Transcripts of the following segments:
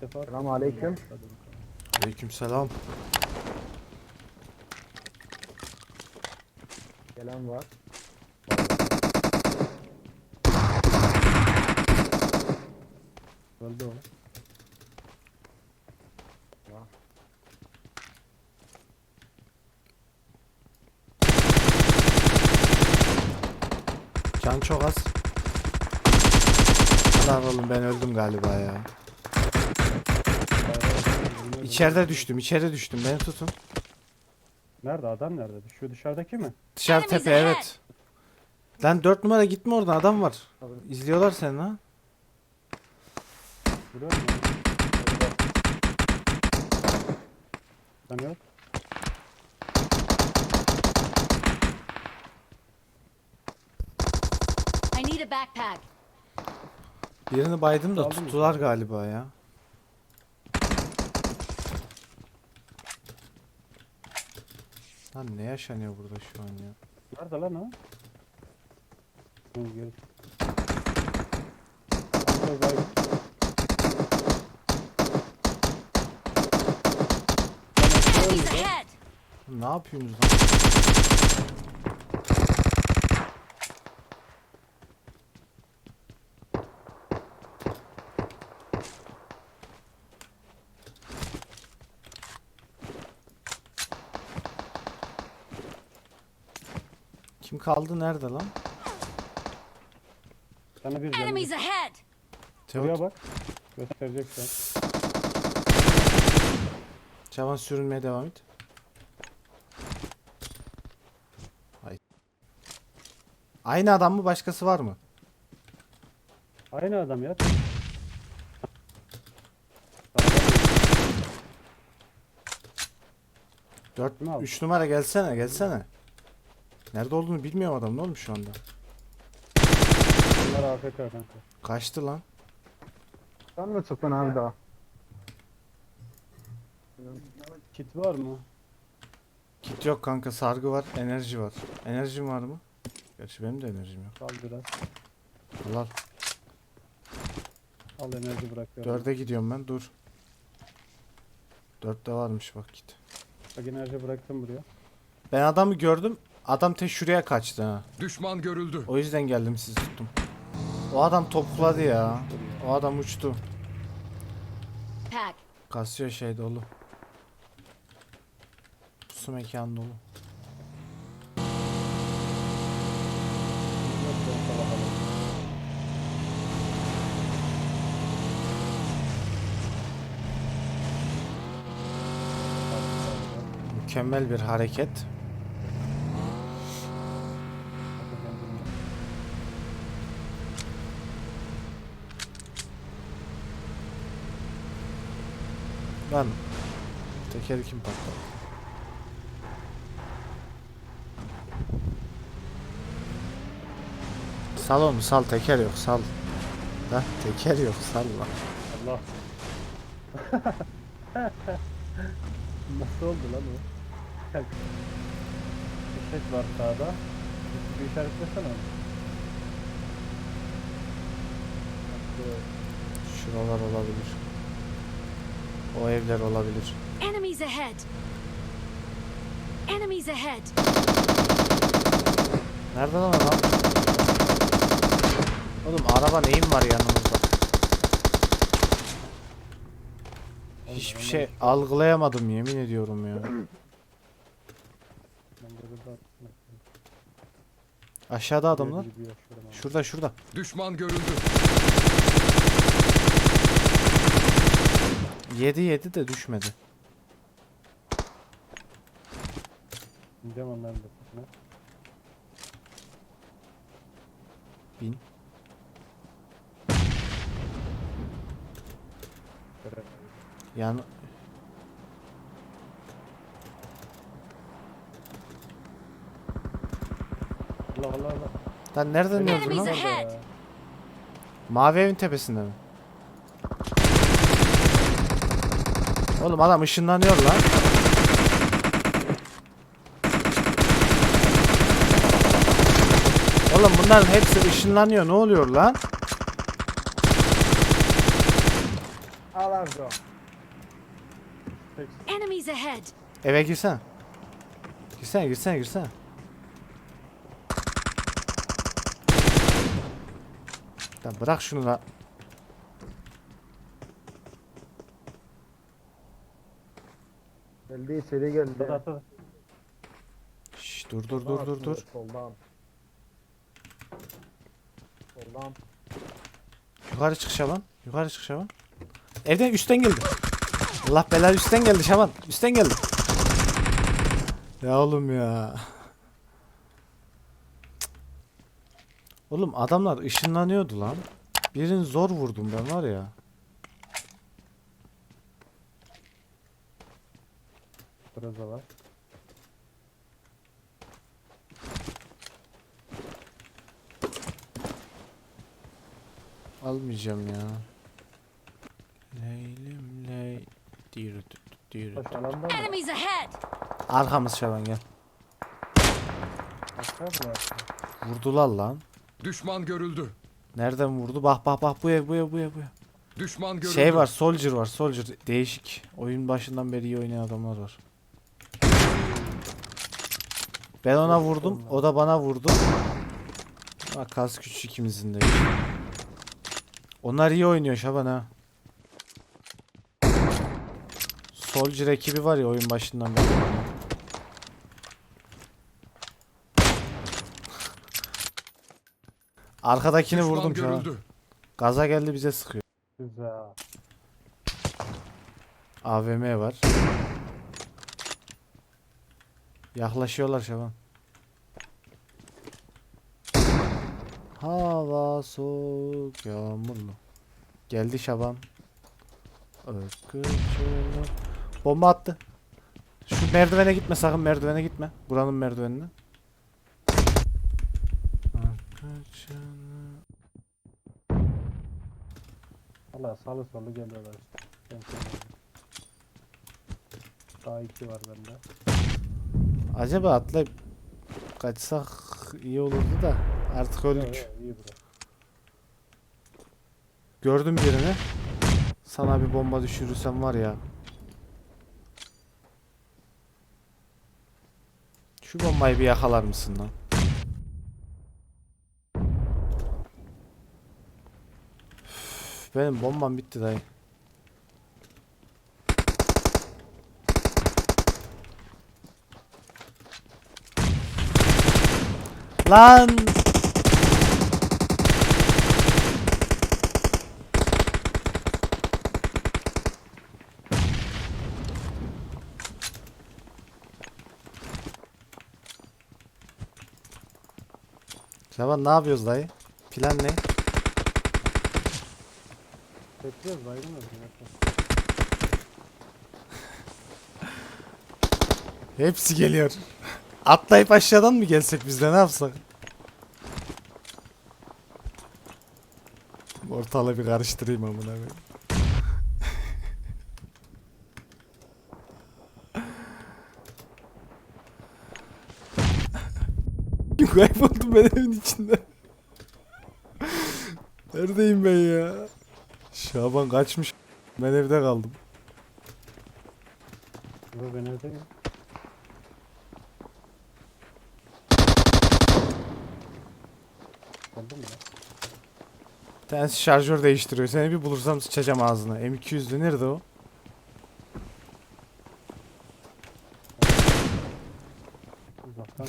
defa. Selamun aleyküm. Aleykümselam. Gelen var. Öldü o. Can çok az. Lan oğlum ben öldüm galiba ya. İçeride düştüm, içeride düştüm. Beni tutun. Nerede adam nerede? Şu dışarıdaki mi? Dışarı Enemies tepe ahead. evet. Lan 4 numara gitme oradan adam var. İzliyorlar seni ha. Biliyor musun? Yok. I need a backpack. Birini baydım da Aldın mı? tuttular galiba ya. Lan ne yaşanıyor burada şu an ya? Nerede lan o? Dur gel. Ne yapıyorsunuz lan? Kaldı nerede lan? Sana bir canım. Enemies ahead. Buraya Teot, bak. Gösterecek sen. Çavan sürünmeye devam et. Ay. Aynı adam mı başkası var mı? Aynı adam ya. Dört, Kim aldı? 3 numara gelsene gelsene. Nerede olduğunu bilmiyorum adam ne olmuş şu anda. Bunlar AFK kanka. Kaçtı lan. Sen mi tuttun abi daha? Kit var mı? Kit yok kanka sargı var enerji var. Enerjim var mı? Gerçi benim de enerjim yok. Al biraz. Al al. Al enerji bırakıyorum. Dörde gidiyorum ben dur. Dörtte varmış bak git. Bak enerji bıraktım buraya. Ben adamı gördüm. Adam te şuraya kaçtı ha. Düşman görüldü. O yüzden geldim sizi tuttum. O adam topladı ya. O adam uçtu. Pack. Kasıyor şey dolu. Su mekan dolu. Mükemmel bir hareket. Lan tekeri kim patladı? Sal onu sal teker yok sal. Lan teker yok sal lan. Allah. Nasıl oldu lan o? Ses var sağda. Bir işaretlesene onu. Şuralar olabilir. O evler olabilir. Enemies ahead. Enemies ahead. Nerede lan adam? Oğlum araba neyin var yanımızda? Hiçbir şey algılayamadım yemin ediyorum ya. Aşağıda adamlar. Şurada şurada. Düşman görüldü. 7 7 de düşmedi. İneceğim onların da. Bin. Yani Allah Allah Allah. lan nereden gördün Enemies lan? ahead. Mavi evin tepesinde mi? Oğlum adam ışınlanıyor lan. Oğlum bunların hepsi ışınlanıyor. Ne oluyor lan? Al. Enemies ahead. Eve girsene. Girsene girsene girsene. Lan bırak şunu la. Geldi içeri geldi. At hadi. Şş, dur dur dur dur dur. Soldan. Soldan. Yukarı çık Şaban. Yukarı çık Şaban. Evden üstten geldi. Allah belanı üstten geldi Şaban. Üstten geldi. Ya oğlum ya. Oğlum adamlar ışınlanıyordu lan. Birini zor vurdum ben var ya. Burada var. Almayacağım ya. Leylim ley. Diri tut diri Taş tut. alanda mı? Enemies ahead. Arkamız Şaban gel. Aşağı mı? Vurdular lan. Düşman görüldü. Nereden vurdu? Bak bak bak bu ev bu ev bu ev bu ev. Düşman görüldü. Şey var Soldier var Soldier değişik. Oyun başından beri iyi oynayan adamlar var. Ben ona vurdum. O da bana vurdu. Bak kas güç ikimizin de. Onlar iyi oynuyor Şaban ha. Soldier ekibi var ya oyun başından beri. Arkadakini Düşman vurdum Şaban. görüldü. Gaza geldi bize sıkıyor. Güzel. AVM var. Yaklaşıyorlar Şaban. Hava soğuk yağmurlu. Geldi Şaban. Öküzlü. Bomba attı. Şu merdivene gitme sakın merdivene gitme. Buranın merdivenine. Valla salı solu geliyorlar işte. Daha iki var bende. Acaba atlayıp kaçsak iyi olurdu da artık öldük. Gördüm birini. Sana bir bomba düşürürsem var ya. Şu bombayı bir yakalar mısın lan? Üf, Benim bombam bitti dayı. Lan! Şaban ne yapıyoruz dayı? Plan ne? Bekliyoruz mı? Hepsi geliyor. Atlayıp aşağıdan mı gelsek biz de ne yapsak? Ortalığı bir karıştırayım amına koyayım. Kayboldum ben evin içinde. Neredeyim ben ya? Şaban kaçmış. Ben evde kaldım. Ben evdeyim. Oldu ya? Bir tanesi şarjör değiştiriyor. Seni bir bulursam sıçacağım ağzına. M200'lü nerede o? Uzaktan.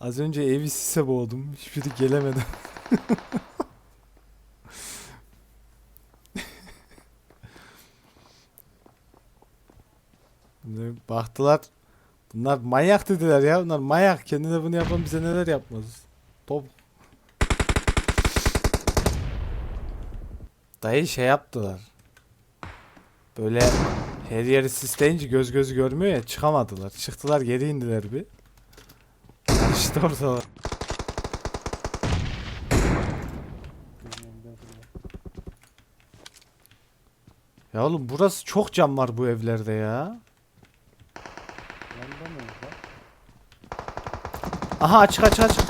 Az önce evi sise boğdum. Hiçbiri gelemedi. Ne Baktılar. Bunlar manyak dediler ya. Bunlar manyak. Kendine bunu yapan bize neler yapmaz. Top. Dayı şey yaptılar. Böyle her yeri sisleyince göz gözü görmüyor ya çıkamadılar. Çıktılar geri indiler bir. Evimde duruyor. Ya oğlum burası çok cam var bu evlerde ya. Aha açık açık açık.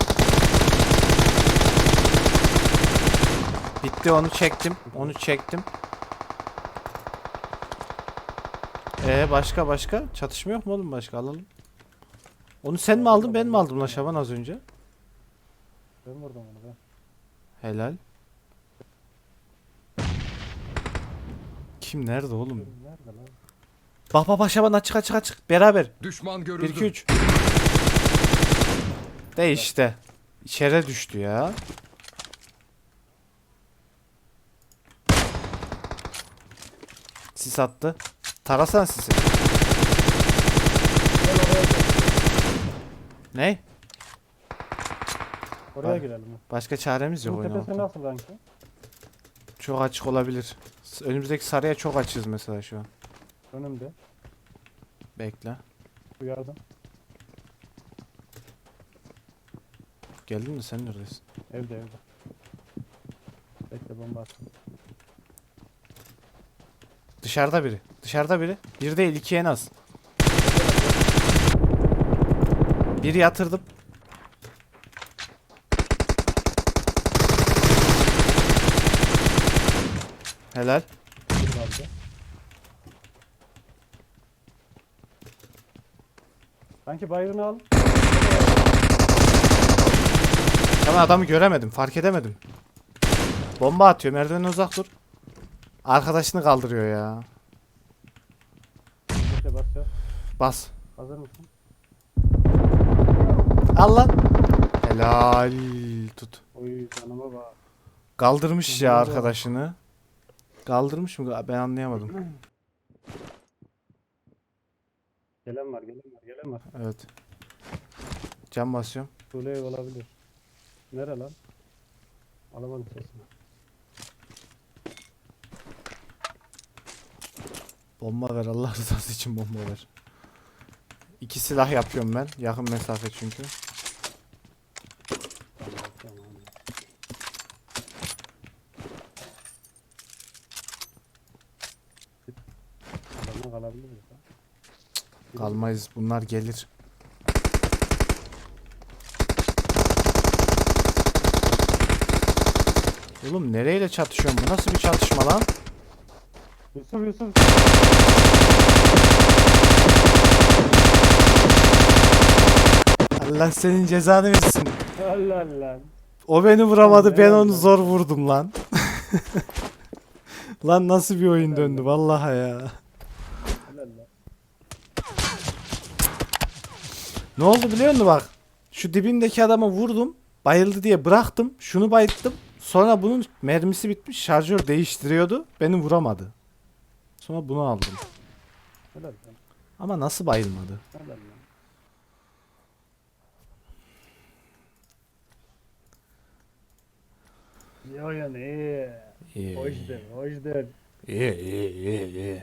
Bitti onu çektim. Onu çektim. Ee başka başka? Çatışma yok mu oğlum başka alalım. Onu sen mi aldın ben mi aldım lan Şaban az önce? Ben vurdum onu ben. Helal. Kim nerede oğlum? Nerede lan? Bak bak bak Şaban açık açık açık. Beraber. Düşman 1 görüldü. 2 3. De işte. İçeri düştü ya. Sis attı. Tarasan sisi. Ne? Oraya Bak. girelim. Başka çaremiz yok Bunun tepesi oynamakta. nasıl ranki? Çok açık olabilir. S- Önümüzdeki sarıya çok açız mesela şu an. Önümde. Bekle. Uyardım. Geldin mi sen neredesin? Evde evde. Bekle bomba attım. Dışarıda biri. Dışarıda biri. Bir değil iki en az. Biri yatırdım. Helal. Sanki bayrını al. Ama adamı göremedim. Fark edemedim. Bomba atıyor. Merdivenden uzak dur. Arkadaşını kaldırıyor ya. Bas. Hazır mısın? Al lan. Helal. Tut. Oy canıma bak. Kaldırmış ya arkadaşını. Kaldırmış mı? Ben anlayamadım. Gelen var gelen var gelen var. Evet. Cam basıyorum. Sule ev olabilir. Nere lan? Alamadım sesini. Bomba ver Allah rızası için bomba ver. İki silah yapıyorum ben. Yakın mesafe çünkü. Kalmayız. Bunlar gelir. Oğlum nereyle çatışıyorum? Bu nasıl bir çatışma lan? Yusuf Yusuf. Allah senin cezanı versin. Allah Allah. O beni vuramadı. Ben onu zor vurdum lan. lan nasıl bir oyun döndü vallahi ya. Ne oldu biliyor musun bak? Şu dibindeki adama vurdum. Bayıldı diye bıraktım. Şunu bayılttım. Sonra bunun mermisi bitmiş. Şarjör değiştiriyordu. Beni vuramadı. Sonra bunu aldım. Helal lan. Ama nasıl bayılmadı? Helal lan. Yo yani iyi. İyi. Hoşdur, hoşdur. İyi iyi iyi iyi.